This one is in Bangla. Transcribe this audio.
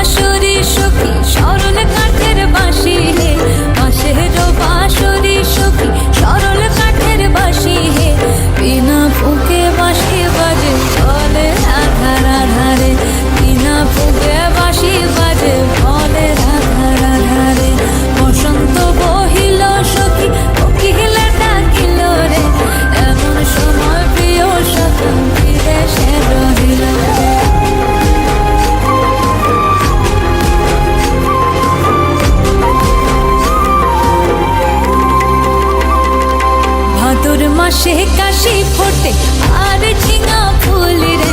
আসরে আকাশে কাশি ফোটে আর ঝিঙা ফুলের